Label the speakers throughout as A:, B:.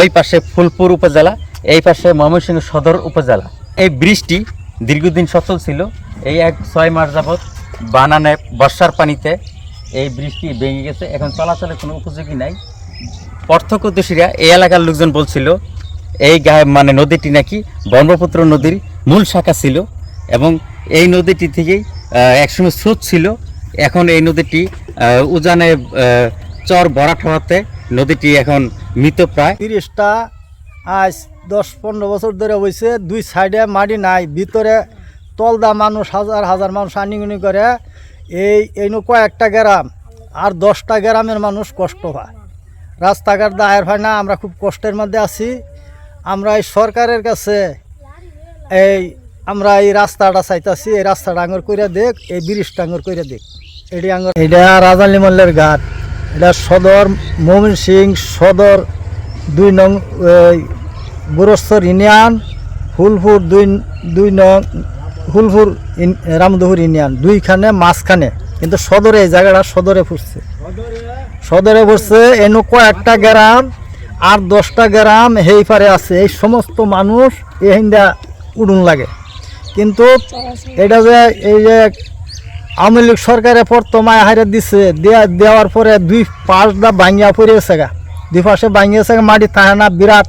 A: ওই পাশে ফুলপুর উপজেলা, এই পাশে ময়মনসিংহ সদর উপজেলা। এই বৃষ্টি দীর্ঘদিন সচল ছিল। এই এক ছয় মাস যাবৎ বানানে বর্ষার পানিতে এই ব্রিজটি ভেঙে গেছে। এখন চলাচলের কোনো উপযোগী নাই। প্রত্যক্ষদর্শীরা এই এলাকার লোকজন বলছিল, এই গায়ে মানে নদীটি নাকি ব্রহ্মপুত্র নদীর মূল শাখা ছিল এবং এই নদীটি থেকেই একসময় স্রোত ছিল। এখন এই নদীটি উজানে চর ভরাট হওয়াতে নদীটি এখন মৃত প্রায়।
B: তিরিশটা, আজ দশ পনেরো বছর ধরে হয়েছে দুই সাইডে মাটি নাই, ভিতরে তলদা মানুষ, হাজার হাজার মানুষ আনিগুনি করে। এই এইনু কয়েকটা গ্রাম, আর দশটা গ্রামের মানুষ কষ্ট পায়। রাস্তাঘাট দায়ের হয় না, আমরা খুব কষ্টের মধ্যে আছি। আমরা এই সরকারের কাছে এই, আমরা এই রাস্তাটা চাইতাছি, এই রাস্তাটা আঙর কইরা দেখ, এই ব্রিজটা আঙর কইরা দেখ। এটি আঙর এটা রাজালি মল্লের ঘাট। এটা সদর মোমিন সিং সদর দুই নং বুরস্তর ইউনিয়ন ফুলপুর দুই দুই নং ফুলপুর রামদহুর ইউনিয়ন, দুইখানে মাঝখানে। কিন্তু সদরে, এই জায়গাটা সদরে পড়ছে। সদরে পড়ছে, এনু কয়েকটা গ্রাম আর দশটা গ্রাম হেই পারে আছে। এই সমস্ত মানুষ এহিন্দা উড়ুন লাগে। কিন্তু এটা যে, এই যে আওয়ামী লীগ সরকারে প্রথমায় হারে দিছে দেওয়ার পরে দুই পাঁচটা ভাঙিয়া পড়েছে গা। দুই পাশে ভাঙিয়েছে মাটি থাকে না বিরাট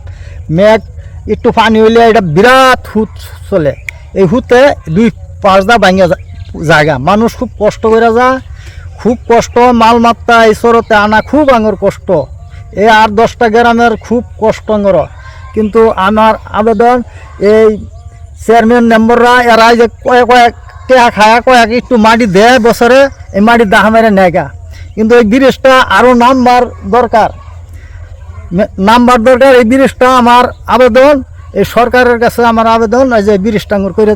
B: মেঘ, একটু পানি হইলে এটা বিরাট হুত চলে। এই হুতে দুই পাঁচটা ভাঙিয়া জায়গা। মানুষ খুব কষ্ট করে যা খুব কষ্ট মাল মাত্রা এই চরতে আনা খুব আঙর কষ্ট। এই আর দশটা গ্রামের খুব কষ্ট আঙর কিন্তু আমার আবেদন, এই চেয়ারম্যান মেম্বাররা এরা যে কয়েক কয়েক টেহা খায়া কয়েক একটু মাটি দেয় বছরে, এই মাটি দাহা মেরে নেগা কিন্তু এই ব্রিজটা আরও নাম্বার দরকার। নাম্বার দরকার এই ব্রিজটা আমার আবেদন, এই সরকারের কাছে আমার আবেদন যে ব্রিজটা আমার করে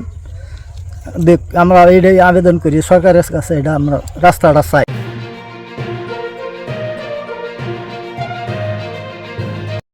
B: দেখ আমরা এইটাই আবেদন করি, সরকারের কাছে এটা আমরা রাস্তাটা চাই।